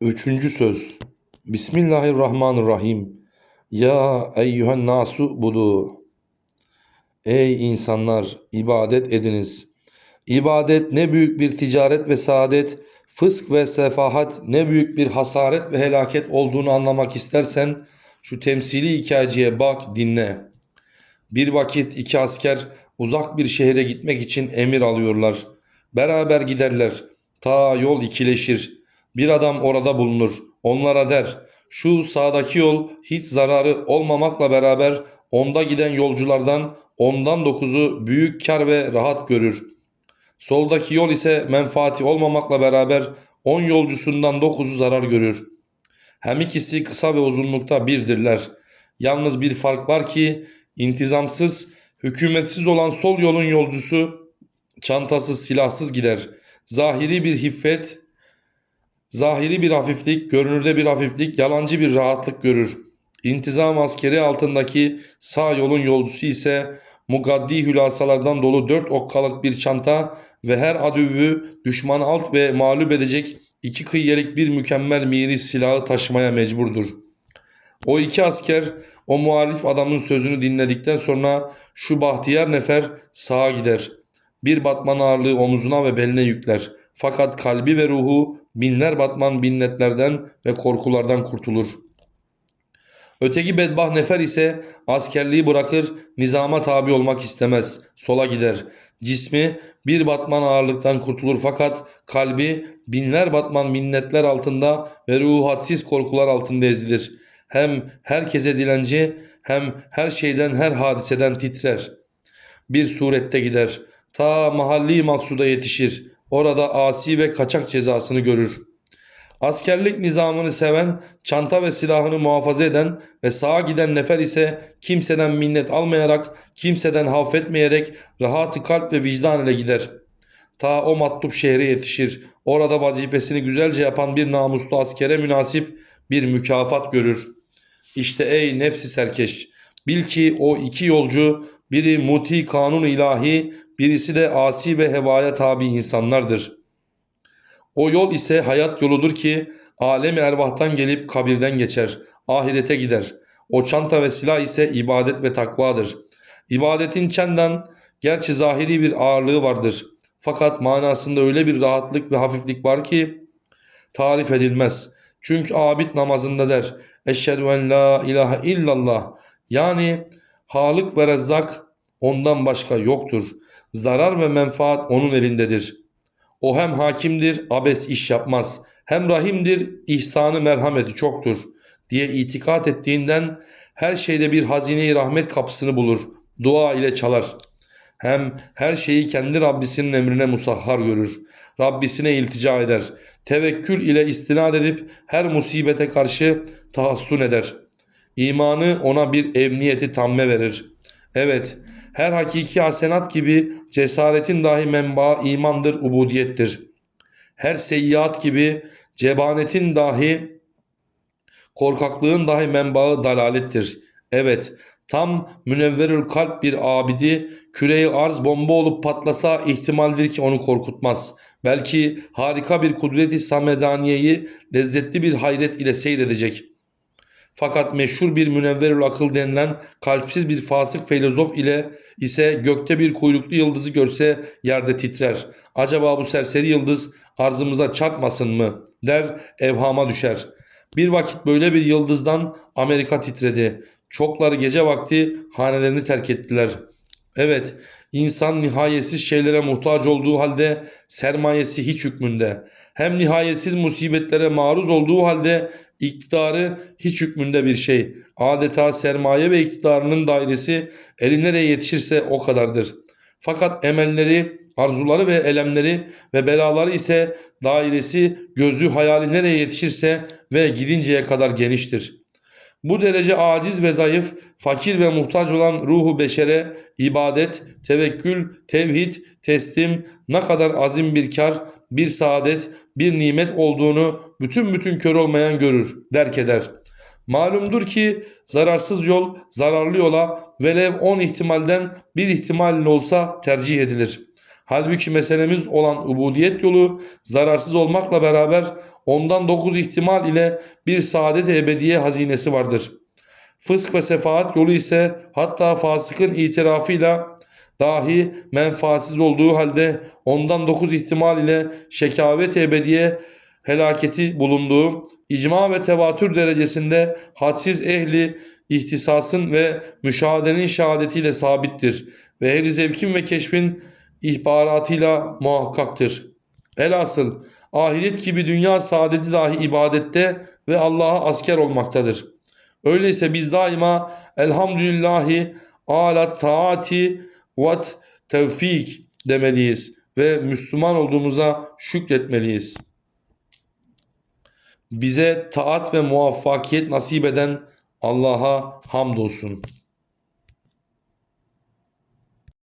Üçüncü söz. Bismillahirrahmanirrahim. Ya eyyühen nasu budu. Ey insanlar ibadet ediniz. İbadet ne büyük bir ticaret ve saadet, fısk ve sefahat ne büyük bir hasaret ve helaket olduğunu anlamak istersen şu temsili hikayeciye bak dinle. Bir vakit iki asker uzak bir şehre gitmek için emir alıyorlar. Beraber giderler. Ta yol ikileşir. Bir adam orada bulunur. Onlara der. Şu sağdaki yol hiç zararı olmamakla beraber onda giden yolculardan ondan dokuzu büyük kar ve rahat görür. Soldaki yol ise menfaati olmamakla beraber on yolcusundan dokuzu zarar görür. Hem ikisi kısa ve uzunlukta birdirler. Yalnız bir fark var ki intizamsız, hükümetsiz olan sol yolun yolcusu çantasız, silahsız gider. Zahiri bir hiffet, zahiri bir hafiflik, görünürde bir hafiflik, yalancı bir rahatlık görür. İntizam askeri altındaki sağ yolun yolcusu ise mugaddi hülasalardan dolu dört okkalık bir çanta ve her adüvü düşman alt ve mağlup edecek iki kıyyelik bir mükemmel miri silahı taşımaya mecburdur. O iki asker o muhalif adamın sözünü dinledikten sonra şu bahtiyar nefer sağa gider. Bir batman ağırlığı omuzuna ve beline yükler. Fakat kalbi ve ruhu binler batman binnetlerden ve korkulardan kurtulur. Öteki bedbah nefer ise askerliği bırakır, nizama tabi olmak istemez. Sola gider. Cismi bir batman ağırlıktan kurtulur fakat kalbi binler batman minnetler altında ve ruhu hadsiz korkular altında ezilir. Hem herkese dilenci hem her şeyden her hadiseden titrer. Bir surette gider. Ta mahalli maksuda yetişir. Orada asi ve kaçak cezasını görür. Askerlik nizamını seven, çanta ve silahını muhafaza eden ve sağa giden nefer ise kimseden minnet almayarak, kimseden havfetmeyerek rahatı kalp ve vicdan ile gider. Ta o matlup şehre yetişir. Orada vazifesini güzelce yapan bir namuslu askere münasip bir mükafat görür. İşte ey nefsi serkeş, bil ki o iki yolcu biri muti kanun ilahi, birisi de asi ve hevaya tabi insanlardır.'' O yol ise hayat yoludur ki alemi ervahtan gelip kabirden geçer, ahirete gider. O çanta ve silah ise ibadet ve takvadır. İbadetin çendan gerçi zahiri bir ağırlığı vardır. Fakat manasında öyle bir rahatlık ve hafiflik var ki tarif edilmez. Çünkü abid namazında der. Eşhedü en la ilahe illallah. Yani Halık ve Rezzak ondan başka yoktur. Zarar ve menfaat onun elindedir. O hem hakimdir, abes iş yapmaz. Hem rahimdir, ihsanı merhameti çoktur diye itikat ettiğinden her şeyde bir hazine rahmet kapısını bulur. Dua ile çalar. Hem her şeyi kendi Rabbisinin emrine musahhar görür. Rabbisine iltica eder. Tevekkül ile istinad edip her musibete karşı tahassun eder. İmanı ona bir emniyeti tamme verir. Evet, her hakiki hasenat gibi cesaretin dahi menbaı imandır, ubudiyettir. Her seyyiat gibi cebanetin dahi korkaklığın dahi menbaı dalalettir. Evet, tam münevverül kalp bir abidi küreyi arz bomba olup patlasa ihtimaldir ki onu korkutmaz. Belki harika bir kudreti samedaniyeyi lezzetli bir hayret ile seyredecek.'' Fakat meşhur bir münevverül akıl denilen kalpsiz bir fasık filozof ile ise gökte bir kuyruklu yıldızı görse yerde titrer. Acaba bu serseri yıldız arzımıza çarpmasın mı der evhama düşer. Bir vakit böyle bir yıldızdan Amerika titredi. Çokları gece vakti hanelerini terk ettiler. Evet insan nihayetsiz şeylere muhtaç olduğu halde sermayesi hiç hükmünde. Hem nihayetsiz musibetlere maruz olduğu halde iktidarı hiç hükmünde bir şey. Adeta sermaye ve iktidarının dairesi eli nereye yetişirse o kadardır. Fakat emelleri, arzuları ve elemleri ve belaları ise dairesi, gözü, hayali nereye yetişirse ve gidinceye kadar geniştir. Bu derece aciz ve zayıf, fakir ve muhtaç olan ruhu beşere ibadet, tevekkül, tevhid, teslim ne kadar azim bir kar, bir saadet, bir nimet olduğunu bütün bütün kör olmayan görür, derk eder. Malumdur ki zararsız yol zararlı yola velev 10 ihtimalden bir ihtimalin olsa tercih edilir. Halbuki meselemiz olan ubudiyet yolu zararsız olmakla beraber ondan dokuz ihtimal ile bir saadet ebediye hazinesi vardır. Fısk ve sefaat yolu ise hatta fasıkın itirafıyla dahi menfaatsiz olduğu halde ondan dokuz ihtimal ile şekavet ebediye helaketi bulunduğu icma ve tevatür derecesinde hadsiz ehli ihtisasın ve müşahedenin şehadetiyle sabittir ve ehli zevkin ve keşfin ihbaratıyla muhakkaktır. Elasıl ahiret gibi dünya saadeti dahi ibadette ve Allah'a asker olmaktadır. Öyleyse biz daima elhamdülillahi ala taati ve tevfik demeliyiz ve Müslüman olduğumuza şükretmeliyiz. Bize taat ve muvaffakiyet nasip eden Allah'a hamdolsun.